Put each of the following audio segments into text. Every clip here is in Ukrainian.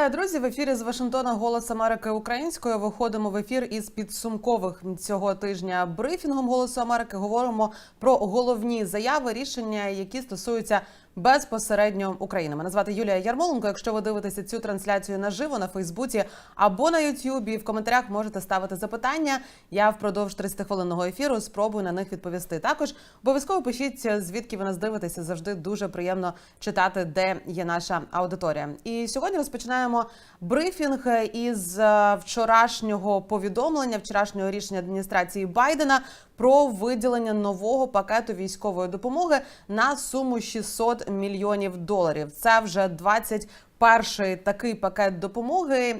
Вітаю, друзі! В ефірі з Вашингтона Голос Америки українською. Виходимо в ефір із підсумкових цього тижня брифінгом Голосу Америки. Говоримо про головні заяви, рішення, які стосуються безпосередньо України. Мене звати Юлія Ярмоленко. Якщо ви дивитеся цю трансляцію наживо на Фейсбуці або на Ютубі, в коментарях можете ставити запитання. Я впродовж 30-хвилинного ефіру спробую на них відповісти. Також обов'язково пишіть, звідки ви нас дивитеся. Завжди дуже приємно читати, де є наша аудиторія. І сьогодні розпочинаємо брифінг із е, вчорашнього повідомлення, вчорашнього рішення адміністрації Байдена про виділення нового пакету військової допомоги на суму 600 мільйонів доларів. Це вже 20 Перший такий пакет допомоги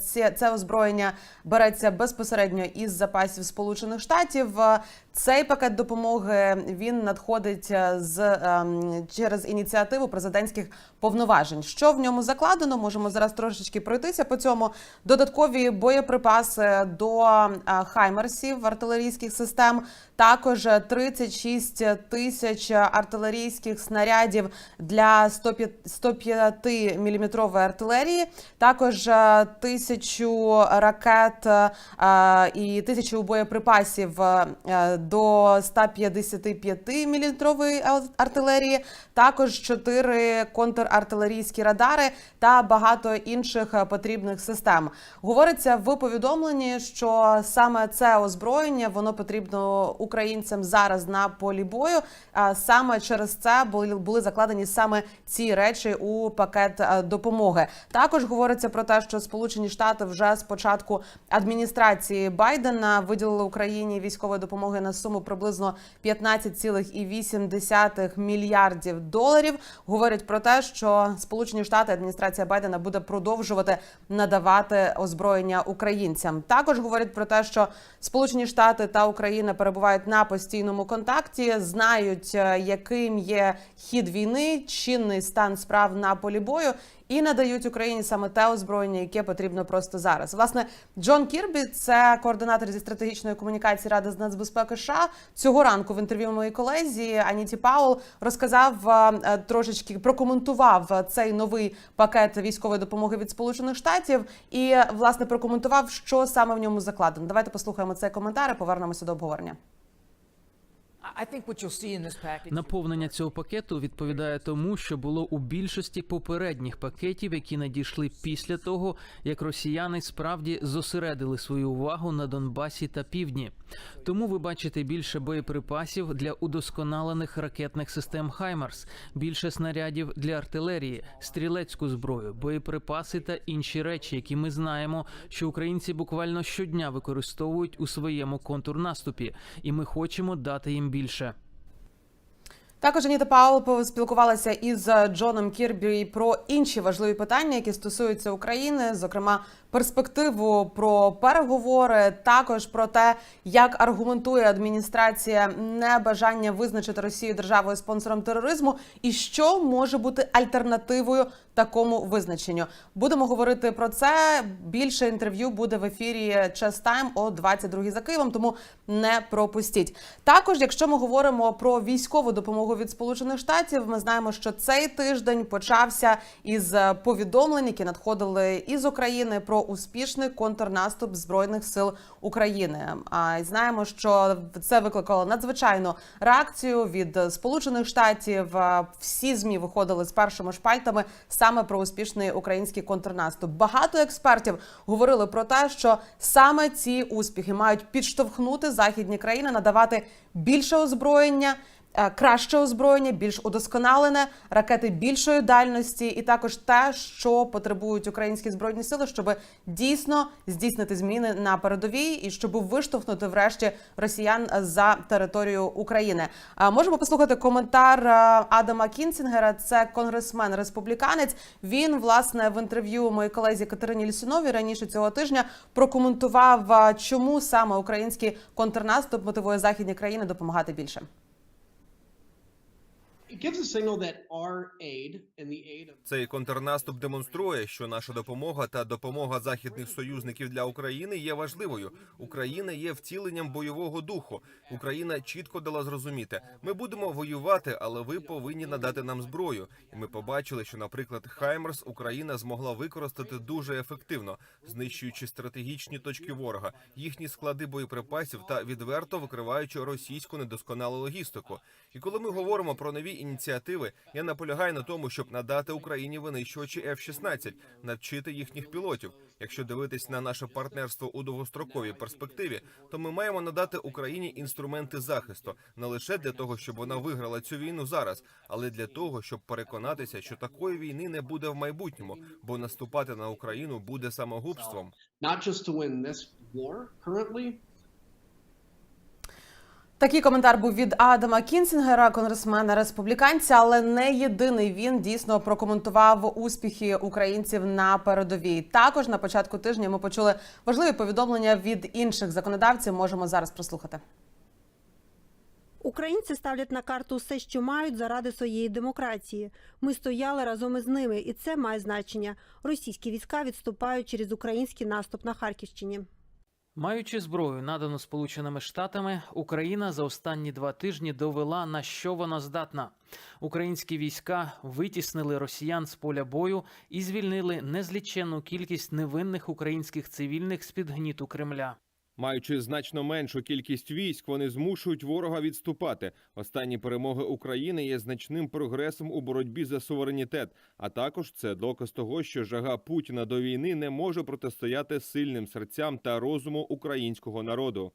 це, це озброєння береться безпосередньо із запасів Сполучених Штатів. Е, Цей пакет допомоги він надходить е, з ем, через ініціативу президентських повноважень. Що в ньому закладено? Можемо зараз трошечки пройтися по цьому. Додаткові боєприпаси до е, хаймерсів артилерійських систем. Також 36 тисяч артилерійських снарядів для 105 міліметрової артилерії. Також е, тисячу ракет е, і тисячу боєприпасів е, до 155 міліметрової артилерії. Також 4 контрартилерійські радари та багато інших потрібних систем. Говориться в повідомленні, що саме це озброєння воно потрібно українцям зараз на полі бою. А Саме через це були закладені саме ці речі у пакет допомоги. Також говориться про те, що Сполучені Штати вже з початку адміністрації Байдена виділили Україні військової допомоги на суму приблизно 15,8 мільярдів доларів. Говорять про те, що Сполучені Штати адміністрація Байдена буде продовжувати надавати озброєння українцям. Також говорять про те, що Сполучені Штати та Україна перебувають на постійному контакті, знають, е, яким є хід війни, чинний стан справ на полі бою. І надають Україні саме те озброєння, яке потрібно просто зараз. Власне, Джон Кірбі, це координатор зі стратегічної комунікації Ради з нацбезпеки США. Цього ранку в інтерв'ю моїй колезі Аніті Паул розказав е, трошечки прокоментував цей новий пакет військової допомоги від Сполучених Штатів і власне прокоментував, що саме в ньому закладено. Давайте послухаємо цей коментар. і Повернемося до обговорення. Наповнення цього пакету відповідає тому, що було у більшості попередніх пакетів, які надійшли після того, як росіяни справді зосередили свою увагу на Донбасі та півдні. Тому ви бачите більше боєприпасів для удосконалених ракетних систем Хаймарс, більше снарядів для артилерії, стрілецьку зброю, боєприпаси та інші речі, які ми знаємо, що українці буквально щодня використовують у своєму контрнаступі, і ми хочемо дати їм більше більше. Також Аніта Паул поспілкувалася із Джоном Кірбі про інші важливі питання, які стосуються України, зокрема перспективу про переговори, також про те, як аргументує адміністрація небажання визначити Росію державою спонсором тероризму, і що може бути альтернативою такому визначенню. Будемо говорити про це. Більше інтерв'ю буде в ефірі Час Тайм о 22 за Києвом, тому не пропустіть. Також, якщо ми говоримо про військову допомогу від Сполучених Штатів, ми знаємо, що цей тиждень почався із повідомлень, які надходили із України про успішний контрнаступ збройних сил України. А знаємо, що це викликало надзвичайну реакцію від Сполучених Штатів. Всі змі виходили з першими шпальтами саме про успішний український контрнаступ. Багато експертів говорили про те, що саме ці успіхи мають підштовхнути західні країни надавати більше озброєння. Е, Краще озброєння, більш удосконалене, ракети більшої дальності, і також те, що потребують українські збройні сили, щоб дійсно здійснити зміни на передовій і щоб виштовхнути врешті росіян за територію України. А, Можемо послухати коментар е, Адама Кінцінгера. Це конгресмен республіканець. Він власне в інтерв'ю моїй колезі Катерині Лісуновій раніше цього тижня прокоментував, е, чому саме український контрнаступ мотивує західні країни допомагати більше. Цей контрнаступ демонструє, що наша допомога та допомога західних союзників для України є важливою. Україна є втіленням бойового духу. Україна чітко дала зрозуміти, ми будемо воювати, але ви повинні надати нам зброю. І ми побачили, що, наприклад, Хаймерс Україна змогла використати дуже ефективно, знищуючи стратегічні точки ворога, їхні склади боєприпасів та відверто викриваючи російську недосконалу логістику. І коли ми говоримо про нові ініціативи, я наполягаю на тому, щоб надати Україні винищувачі F-16, навчити їхніх пілотів. Якщо дивитись на наше партнерство у довгостроковій перспективі, то ми маємо надати Україні інструменти захисту не лише для того, щоб вона виграла цю війну зараз, але для того, щоб переконатися, що такої війни не буде в майбутньому, бо наступати на Україну буде самогубством. Такий коментар був від Адама Кінсінгера, конгресмена республіканця, але не єдиний він дійсно прокоментував успіхи українців на передовій. Також на початку тижня ми почули важливі повідомлення від інших законодавців. Можемо зараз прослухати. Українці ставлять на карту все, що мають заради своєї демократії. Ми стояли разом із ними, і це має значення. Російські війська відступають через український наступ на Харківщині. Маючи зброю, надану Сполученими Штатами, Україна за останні два тижні довела на що вона здатна. Українські війська витіснили росіян з поля бою і звільнили незліченну кількість невинних українських цивільних з під гніту Кремля. Маючи значно меншу кількість військ, вони змушують ворога відступати. Останні перемоги України є значним прогресом у боротьбі за суверенітет. А також це доказ того, що жага Путіна до війни не може протистояти сильним серцям та розуму українського народу.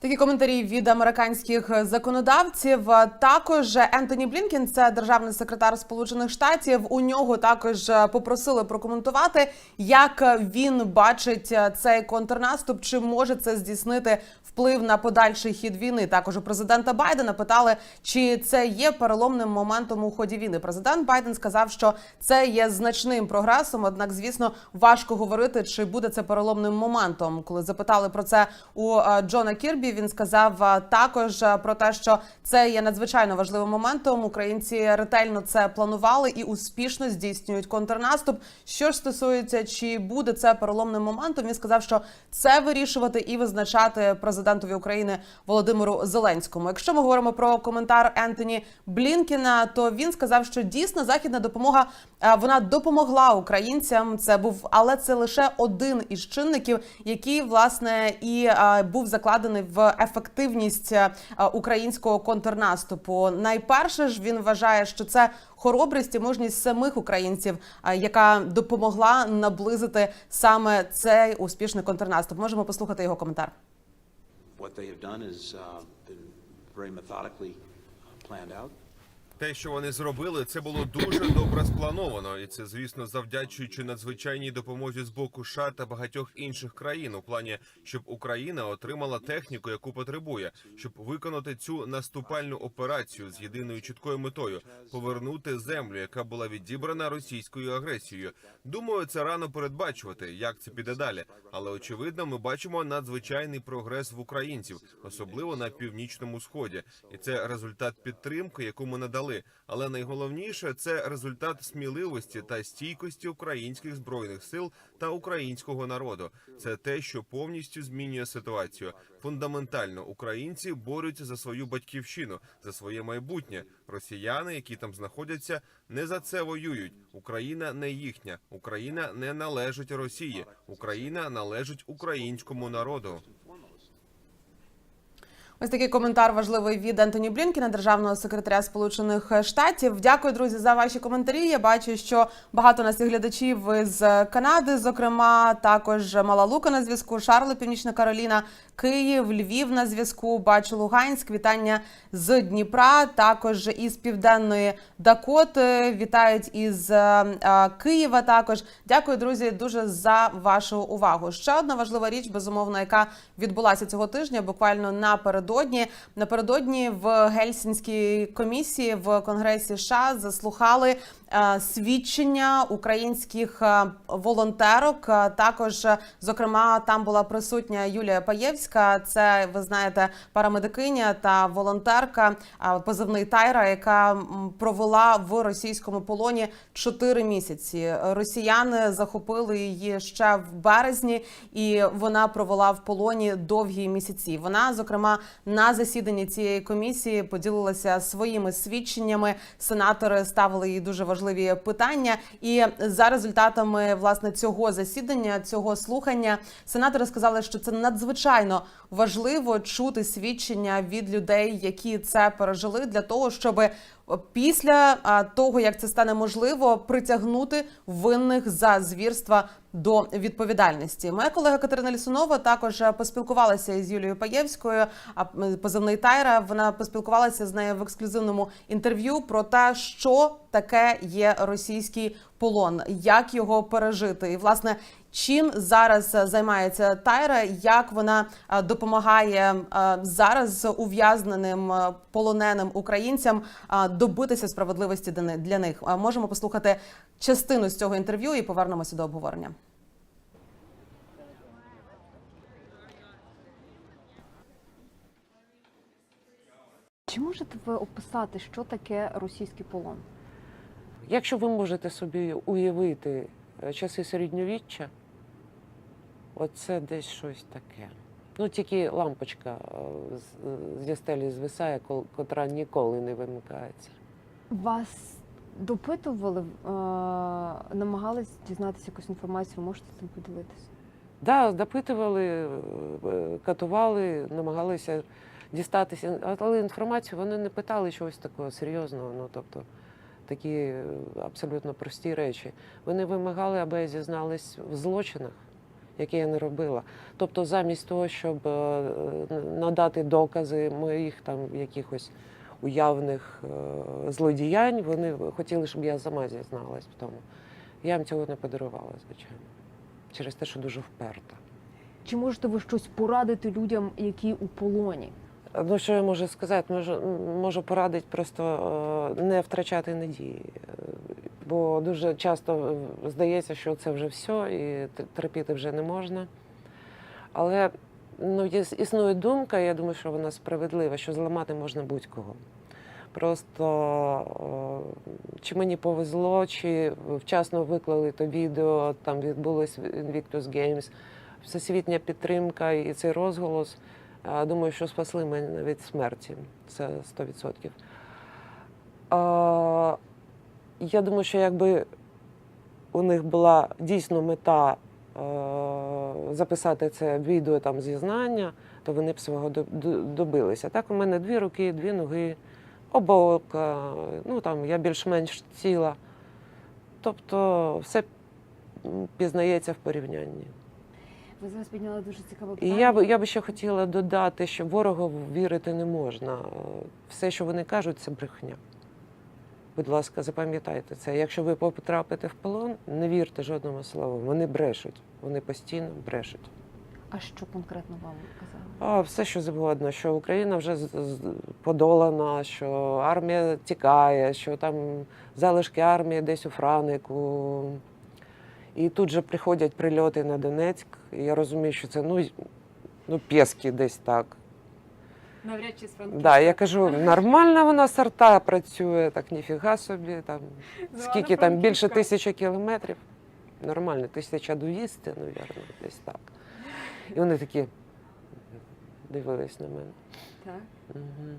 Такі коментарі від американських законодавців. Також Ентоні Блінкен, це державний секретар Сполучених Штатів. У нього також попросили прокоментувати, як він бачить цей контрнаступ, чи може це здійснити вплив на подальший хід війни. Також у президента Байдена питали, чи це є переломним моментом у ході війни. Президент Байден сказав, що це є значним прогресом. Однак, звісно, важко говорити, чи буде це переломним моментом. Коли запитали про це у е, Джона Кірбі, він сказав е, також е, про те, що це є надзвичайно важливим моментом. Українці ретельно це планували і успішно здійснюють контрнаступ. Що ж стосується, чи буде це переломним моментом, він сказав, що це вирішувати і визначати президентові України Володимиру Зеленському. Якщо ми говоримо про коментар Ентоні Блінкіна, то він сказав, що дійсно західна допомога е, вона допомогла українцям. Це був, але це лише один із чинників, який власне і був закладений в ефективність е, українського контрнаступу. Найперше ж він вважає, що це хоробрість і мужність самих українців, е, яка допомогла наблизити саме цей успішний контрнаступ. Можемо послухати його коментар. What they have done is uh, been very methodically uh, planned out. Те, що вони зробили, це було дуже добре сплановано, і це, звісно, завдячуючи надзвичайній допомозі з боку США та багатьох інших країн у плані, щоб Україна отримала техніку, яку потребує, щоб виконати цю наступальну операцію з єдиною чіткою метою повернути землю, яка була відібрана російською агресією. Думаю, це рано передбачувати, як це піде далі. Але очевидно, ми бачимо надзвичайний прогрес в українців, особливо на північному сході, і це результат підтримки, яку ми надали. Але найголовніше це результат сміливості та стійкості українських збройних сил та українського народу. Це те, що повністю змінює ситуацію. Фундаментально українці борються за свою батьківщину, за своє майбутнє. Росіяни, які там знаходяться, не за це воюють. Україна не їхня. Україна не належить Росії. Україна належить українському народу. Ось такий коментар важливий від Ентоні Блінкіна, державного секретаря Сполучених Штатів. Дякую, друзі, за ваші коментарі. Я бачу, що багато нас є глядачів з Канади, зокрема, також Мала Лука на зв'язку, Шарло, Північна Кароліна, Київ, Львів на зв'язку. Бачу Луганськ. Вітання з Дніпра, також із південної Дакоти. Вітають із е, е, Києва. Також дякую, друзі, дуже за вашу увагу. Ще одна важлива річ, безумовно, яка відбулася цього тижня, буквально напередодні напередодні. Напередодні в Гельсінській комісії в Конгресі США заслухали е, свідчення українських е, волонтерок. Е, Також, зокрема, там була присутня Юлія Паєвська. Це ви знаєте, парамедикиня та волонтерка позивний Тайра, яка провела в російському полоні 4 місяці. Росіяни захопили її ще в березні, і вона провела в полоні довгі місяці. Вона, зокрема, на засіданні цієї комісії поділилася своїми свідченнями. Сенатори ставили їй дуже важливі питання. І за результатами власне цього засідання, цього слухання, сенатори сказали, що це надзвичайно важливо чути свідчення від людей, які це пережили, для того, щоб після того, як це стане можливо, притягнути винних за звірства до відповідальності. Моя колега Катерина Лісунова також поспілкувалася із Юлією Паєвською, а позивний Тайра. Вона поспілкувалася з нею в ексклюзивному інтерв'ю про те, що таке є російський полон, як його пережити, і власне. Чим зараз е, займається Тайра? Як вона е, допомагає е, зараз ув'язненим полоненим українцям добитися справедливості для них? Можемо послухати частину з цього інтерв'ю і повернемося до обговорення. Чи можете ви описати, що таке російський полон? Якщо ви можете собі уявити часи середньовіччя, оце десь щось таке. Ну, тільки лампочка е, з- зі стелі звисає, котра ніколи не вимикається. Вас допитували, е, намагались дізнатися якусь інформацію, можете цим поділитися? Да, допитували, е, катували, намагалися дістатися, але інформацію вони не питали чогось такого серйозного. Ну, тобто такі е, абсолютно прості речі. Вони вимагали, аби я зізналась в злочинах, які я не робила. Тобто, замість того, щоб е, е, надати докази моїх там якихось уявних злодіянь, вони хотіли, щоб я сама зізналась в тому. Я їм цього не подарувала, звичайно через те, що дуже вперта. Чи можете ви щось порадити людям, які у полоні? Ну, що я можу сказати? Можу, можу порадити просто е, не втрачати надії. Бо дуже часто е, здається, що це вже все, і терпіти вже не можна. Але ну, існує думка, я думаю, що вона справедлива, що зламати можна будь-кого. Просто е, чи мені повезло, чи вчасно виклали то відео, там відбулось Invictus Games, всесвітня підтримка і цей розголос. А, Думаю, що спасли мене від смерті. Це 100%. А, я думаю, що якби у них була дійсно мета е, записати це відео там зізнання, то вони б свого до- до- добилися. Так, у мене дві руки, дві ноги, оболка, ну там я більш-менш ціла. Тобто все пізнається в порівнянні. Ви зараз підняли дуже цікаве І я би я би ще хотіла додати, що ворогу вірити не можна. Все, що вони кажуть, це брехня. Будь ласка, запам'ятайте це. Якщо ви потрапите в полон, не вірте жодному слову. Вони брешуть, вони постійно брешуть. А що конкретно вам казали? А все, що завгодно, що Україна вже подолана, що армія тікає, що там залишки армії десь у Франику. І тут же приходять прильоти на Донецьк. І я розумію, що це ну, ну пєски десь так. Навряд чи з Да, я кажу, нормально вона сорта працює, так ніфіга собі. Там, скільки там більше тисячі кілометрів. Нормально, 1200, мабуть, десь так. І вони такі дивились на мене. Так. Угу.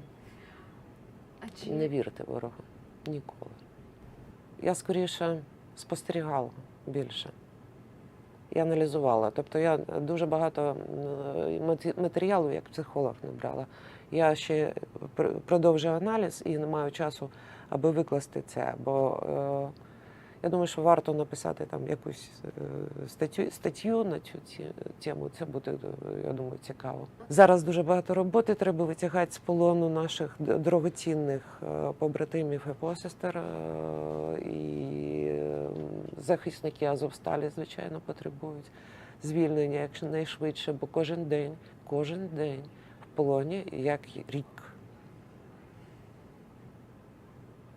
А чи Не вірте ворогу ніколи. Я скоріше спостерігала більше і аналізувала. Тобто я дуже багато матеріалу як психолог набрала. Я ще пр- продовжую аналіз і не маю часу, аби викласти це. Бо е, я думаю, що варто написати там якусь е, статтю, статтю на цю тему. Це буде, е, я думаю, цікаво. Зараз дуже багато роботи треба витягати з полону наших дорогоцінних е, побратимів і посестер. І захисники Азовсталі, звичайно, потребують звільнення якнайшвидше, бо кожен день, кожен день в полоні як рік.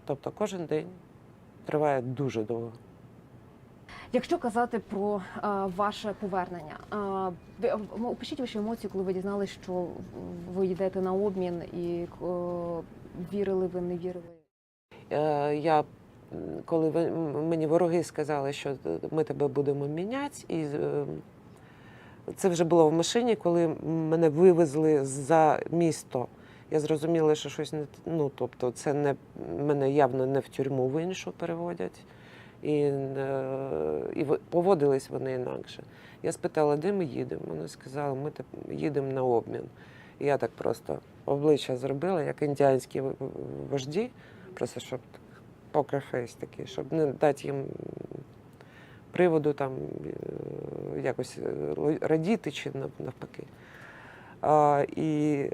Тобто кожен день триває дуже довго. Якщо казати про е, ваше повернення, ви е, опишіть ваші емоції, коли ви дізналися, що ви йдете на обмін, і е, вірили ви, не вірили? Я, коли ви- мені вороги сказали, що ми тебе будемо міняти, і е, це вже було в машині, коли мене вивезли за місто. Я зрозуміла, що щось не ну, тобто, це не мене явно не в тюрму в іншу переводять. І, е, і поводились вони інакше. Я спитала, де ми їдемо. Вони сказали, ми їдемо на обмін. І я так просто обличчя зробила, як індіанські вожді, просто щоб покерфейс такий, щоб не дати їм приводу там е, якось е, радіти чи навпаки. А, і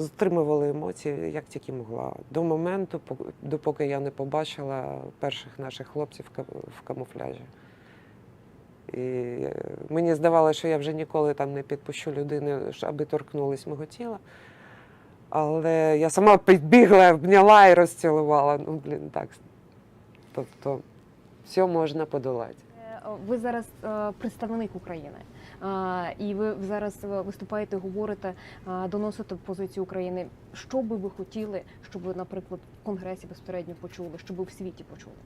стримували емоції як тільки могла. До моменту, допоки я не побачила перших наших хлопців в камуфляжі. І е, мені здавалося, що я вже ніколи там не підпущу людини, аби торкнулись мого тіла. Але я сама підбігла, обняла і розцілувала. Ну, блін, так. Тобто, все можна подолати. Ви зараз е, представник України, Е, і ви зараз е, виступаєте, говорите, доносите позицію України. Що би ви хотіли, щоб ви, наприклад, в конгресі безпосередньо почули, щоб в світі почули?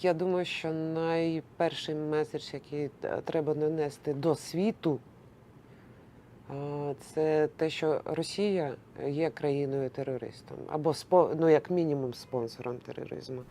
Я думаю, що найперший меседж, який треба нанести до світу, це те, що Росія є країною терористом, або ну, як мінімум спонсором тероризму.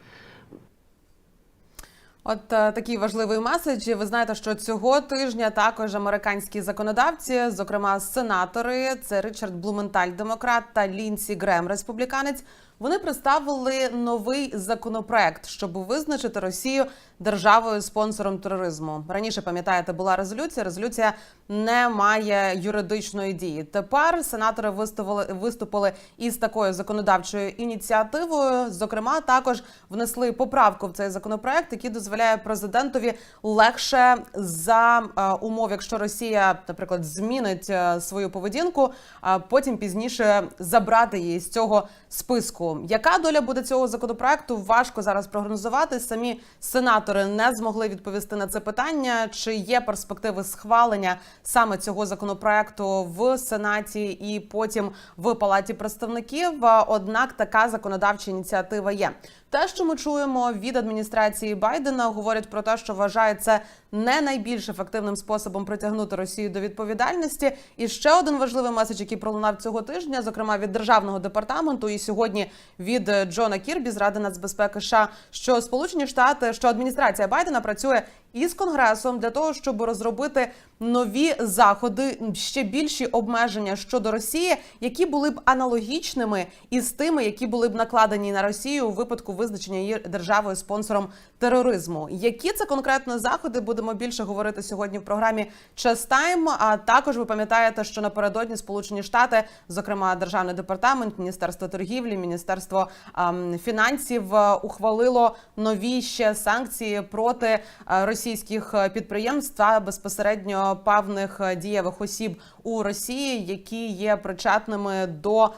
От е, такий важливий меседж. Ви знаєте, що цього тижня також американські законодавці, зокрема сенатори, це Ричард Блументаль, демократ та Лінсі Грем, республіканець. Вони представили новий законопроект, щоб визначити Росію державою спонсором тероризму. Раніше пам'ятаєте, була резолюція. Резолюція не має юридичної дії. Тепер сенатори виступили, виступили із такою законодавчою ініціативою. Зокрема, також внесли поправку в цей законопроект, який дозволяє президентові легше за е, умов, якщо Росія, наприклад, змінить е, свою поведінку, а потім пізніше забрати її з цього списку. Яка доля буде цього законопроекту? Важко зараз прогнозувати. Самі сенатори не змогли відповісти на це питання. Чи є перспективи схвалення саме цього законопроекту в сенаті і потім в палаті представників? Однак така законодавча ініціатива є. Те, що ми чуємо від адміністрації Байдена, говорять про те, що вважає це не найбільш ефективним способом притягнути Росію до відповідальності. І ще один важливий меседж, який пролунав цього тижня, зокрема від державного департаменту, і сьогодні від Джона Кірбі з Ради нацбезпеки США, що Сполучені Штати, що адміністрація Байдена працює із конгресом для того, щоб розробити нові заходи, ще більші обмеження щодо Росії, які були б аналогічними із тими, які були б накладені на Росію у випадку визначення її державою спонсором тероризму. Які це конкретно заходи будемо більше говорити сьогодні в програмі Час Тайм. А також ви пам'ятаєте, що напередодні Сполучені Штати, зокрема Державний департамент, Міністерство торгівлі, Міністерство ем, фінансів, е, ухвалило нові ще санкції проти е, російських е, підприємств та безпосередньо певних е, дієвих осіб у Росії, які є причетними до.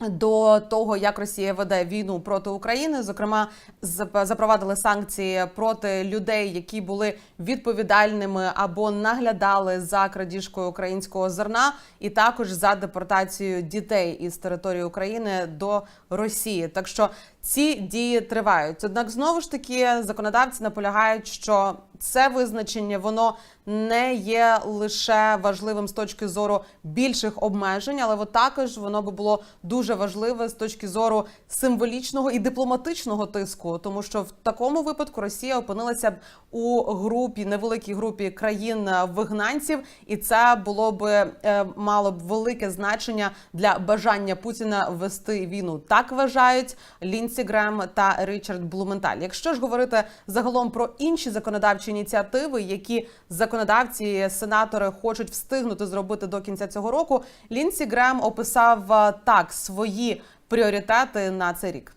До того, як Росія веде війну проти України, зокрема, зап- запровадили санкції проти людей, які були відповідальними або наглядали за крадіжкою українського зерна, і також за депортацією дітей із території України до Росії. Так що ці дії тривають. Однак знову ж таки законодавці наполягають, що це визначення воно не є лише важливим з точки зору більших обмежень, але також воно би було дуже важливе з точки зору символічного і дипломатичного тиску, тому що в такому випадку Росія опинилася б у групі невеликій групі країн е, вигнанців, і це було би е, мало б велике значення для бажання Путіна вести війну. Так вважають Лінсі Грем та Річард Блументаль. Якщо ж говорити загалом про інші законодавчі ініціативи, які законодавці, сенатори хочуть встигнути зробити до кінця цього року, Лінсі Грем описав е, так свої пріоритети на цей рік.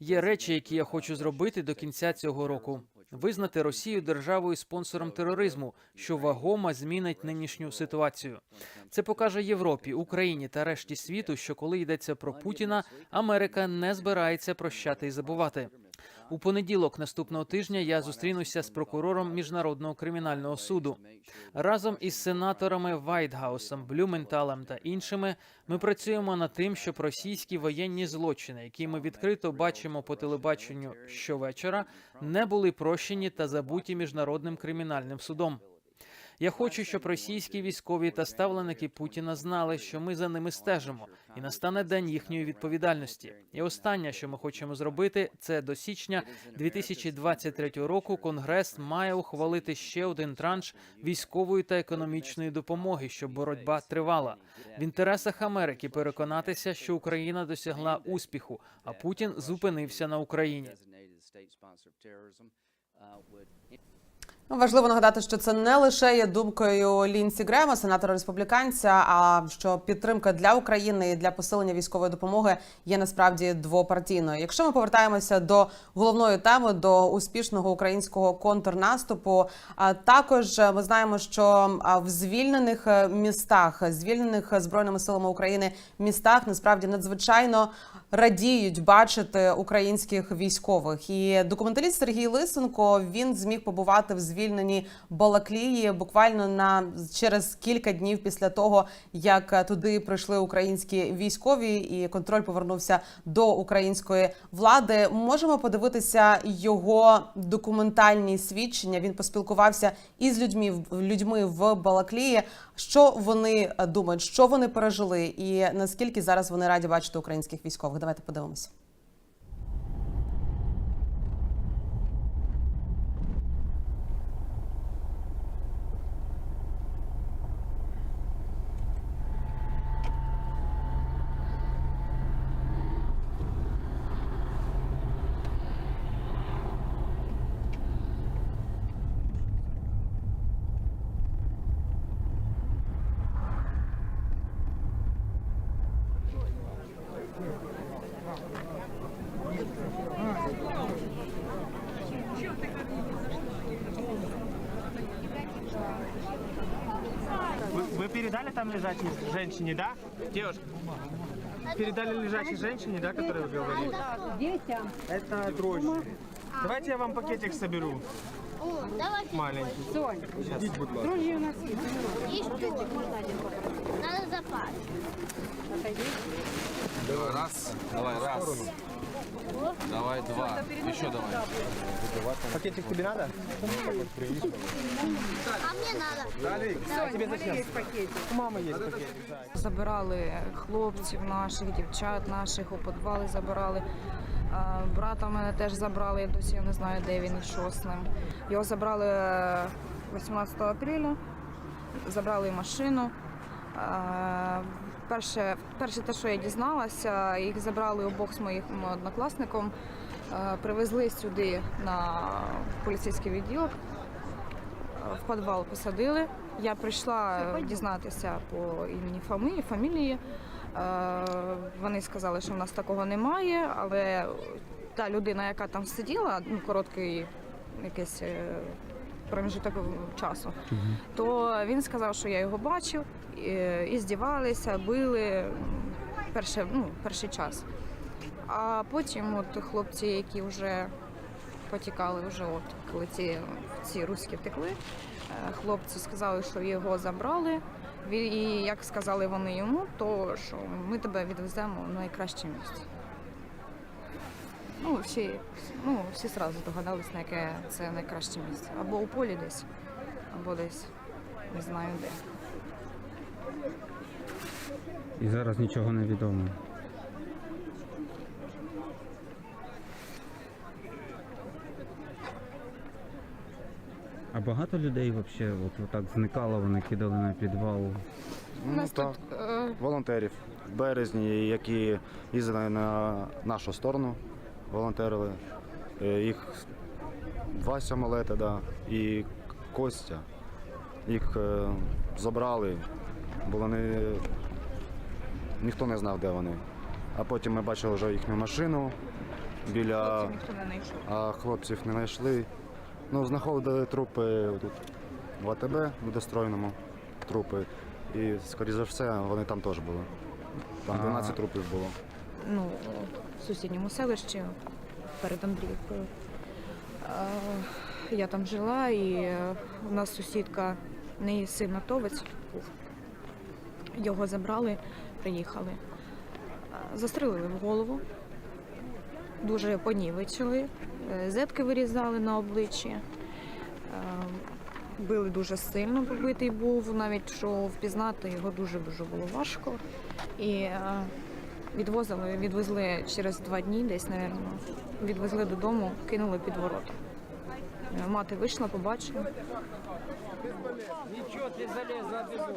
Є речі, які я хочу зробити до кінця цього року. Визнати Росію державою спонсором тероризму, що вагомо змінить нинішню ситуацію. Це покаже Європі, Україні та решті світу, що коли йдеться про Путіна, Америка не збирається прощати і забувати. У понеділок наступного тижня я зустрінуся з прокурором міжнародного кримінального суду. Разом із сенаторами Вайтгаусом, Блюменталем та іншими ми працюємо над тим, щоб російські воєнні злочини, які ми відкрито бачимо по телебаченню щовечора, не були прощені та забуті міжнародним кримінальним судом. Я хочу, щоб російські військові та ставленики Путіна знали, що ми за ними стежимо, і настане день їхньої відповідальності. І останнє, що ми хочемо зробити, це до січня 2023 року. Конгрес має ухвалити ще один транш військової та економічної допомоги, щоб боротьба тривала. В інтересах Америки переконатися, що Україна досягла успіху, а Путін зупинився на Україні. Ну, Важливо нагадати, що це не лише є думкою Лінсі Грема, сенатора республіканця, а що підтримка для України і для посилення військової допомоги є насправді двопартійною. Якщо ми повертаємося до головної теми до успішного українського контрнаступу, а також ми знаємо, що в звільнених е, містах, звільнених збройними силами України містах, насправді надзвичайно радіють бачити українських військових. І документаліст Сергій Лисенко він зміг побувати в звільненій Балаклії буквально на через кілька днів після того, як туди прийшли українські військові, і контроль повернувся до української влади. Можемо подивитися його документальні свідчення. Він поспілкувався із людьми людьми в Балаклії. Що вони думають, що вони пережили, і наскільки зараз вони раді бачити українських військових. Давайте подивимося. Там лежачей женщине, да? Девушка. Передали лежачей женщине, да, которую вы говорили? Детям. Это дрожжи. Давайте я вам пакетик соберу. Маленький. Сейчас. Надо запас. Раз, давай, раз. Давай, два. Еще давай. Пакетик тебе надо? А мне надо. А тебе зачем? У мамы есть пакетик, да. Забирали хлопців наших, дівчат наших, у підвали забирали. А, Брата мене теж забрали, я досі не знаю, де він і що з ним. Його забрали е, 18 апреля, забрали машину. А, Перше, перше те, що я дізналася, їх забрали обох з моїм однокласником, е, привезли сюди на поліцейський відділок, е, в підвал посадили. Я прийшла е, дізнатися по імені фамілії. фамілії. Вони сказали, що в нас такого немає, але та людина, яка там сиділа, ну, короткий якийсь проміжок часу, то він сказав, що я його бачив, і, і здівалися, били перше, ну, перший час. А потім от хлопці, які вже потікали, вже от, коли ці, ці руські втекли, е, хлопці сказали, що його забрали. І як сказали вони йому, то що ми тебе відвеземо в найкраще місце. Ну, всі, ну, всі одразу догадались, на яке це найкраще місце. Або у полі десь, або десь не знаю де. І зараз нічого не відомо. А багато людей взагалі от, так зникало, вони кидали на підвал. У нас тут е, Волонтерів в березні, які їздили на нашу сторону, волонтерили. Е, Їх два самолети, да, і Костя. Їх е, забрали, бо вони ніхто не знав, де вони. А потім ми бачили вже їхню машину біля хлопців не а хлопців не знайшли. Ну, знаходили трупи тут в АТБ недостроєному трупи. І, скоріше за все, вони там теж були. Там 12 трупів було. Ну, в сусідньому селищі перед Андріївкою. Я там жила, і у нас сусідка, в неї син натовець був. Його забрали, приїхали. Застрелили в голову, дуже понівечили, е, зетки вирізали на обличчі. Е, Били дуже сильно, побитий був, навіть що впізнати його дуже-дуже було важко. І е, Відвозили, відвезли через два дні, десь, напевно, відвезли додому, кинули під ворота. Е, Мати вийшла, побачила. Ничего, ты залез за бегом.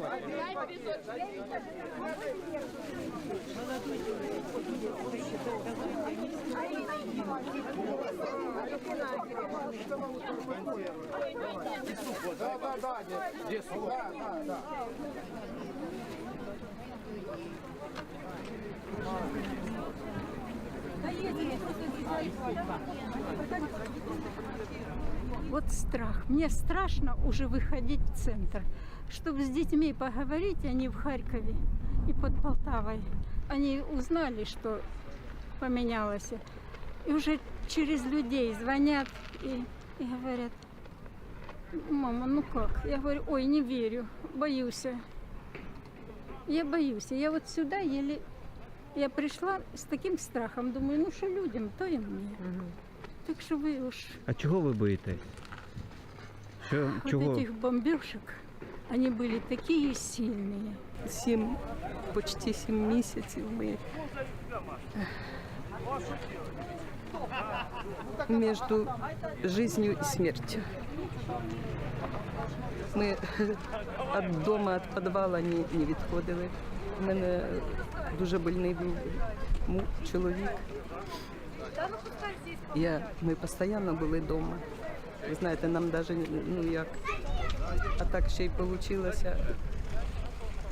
Вот страх. Мне страшно уже выходить в центр. Чтобы с детьми поговорить, они в Харькове и под Полтавой. Они узнали, что поменялось. И уже через людей звонят и, и говорят, мама, ну как? Я говорю, ой, не верю, боюсь. Я боюсь. Я вот сюда еле... Я пришла с таким страхом, думаю, ну что людям, то и мне. Так что вы уж А чого ви боїтесь? Що, вот чого? этих бомбежек, они были такие сильные. Сім, почти сім місяців ми між життю і смертю. Ми від дому, від підвалу не, не відходили. У мене дуже больний чоловік. Я, ми постійно були вдома. Ви знаєте, нам навіть ну як, а так ще й вийшло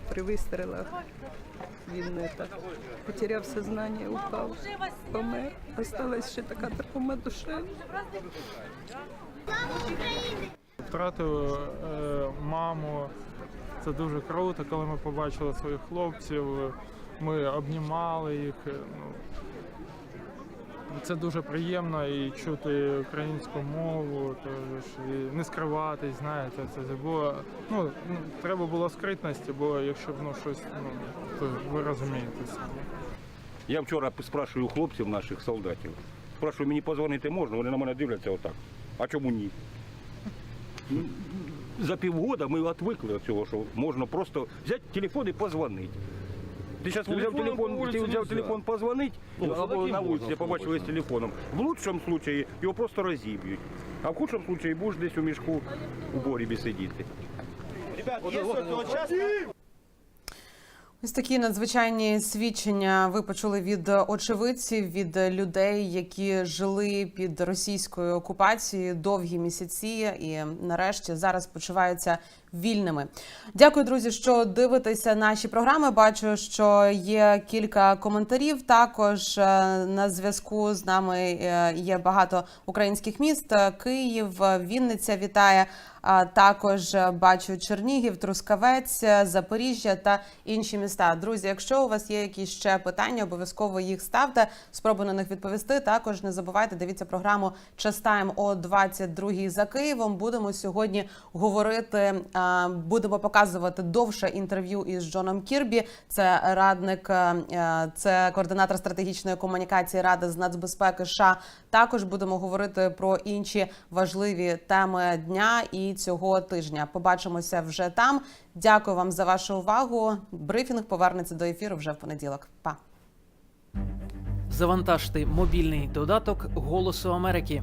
при вистрілах. Він так потеряв сознання, упав, помер. Осталась ще така травма душевна. Втратив е, маму. Це дуже круто, коли ми побачили своїх хлопців. Ми обнімали їх. е, Ну, це дуже приємно і чути українську мову, і не скриватись, знаєте, це було. Ну, ну, треба було скритності, бо якщо б ну, щось, ну, то ви розумієте самі. Я вчора спрашиваю у хлопців наших солдатів. Спрашиваю, мені позвонити можна, вони на мене дивляться отак. А чому ні? За півгода ми відвикли від цього, що можна просто взяти телефон і позвонити. Ти зараз взяв телефон, ти взяв телефон позвонити, Ну, або на вулиці побачили з телефоном. В лучшому випадку його просто розіб'ють. А в худшому випадку будеш десь у мішку у борібі сидіти. Ось такі надзвичайні свідчення ви почули від очевидців, від людей, які жили під російською окупацією довгі місяці, і нарешті зараз почуваються вільними. Дякую, друзі, що дивитеся наші програми. Бачу, що є кілька коментарів. Також е, на зв'язку з нами е, є багато українських міст. Київ, Вінниця вітає. А також е, бачу Чернігів, Трускавець, Запоріжжя та інші міста. Друзі, якщо у вас є якісь ще питання, обов'язково їх ставте. Спробую на них відповісти. Також не забувайте дивіться програму Час Тайм о 22 за Києвом. Будемо сьогодні говорити. А, Будемо показувати довше інтерв'ю із Джоном Кірбі. Це радник, е, е, це координатор стратегічної комунікації Ради з нацбезпеки. США. Також будемо говорити про інші важливі теми дня і цього тижня. Побачимося вже там. Дякую вам за вашу увагу. Брифінг повернеться до ефіру вже в понеділок. Па. Завантажте мобільний додаток Голосу Америки.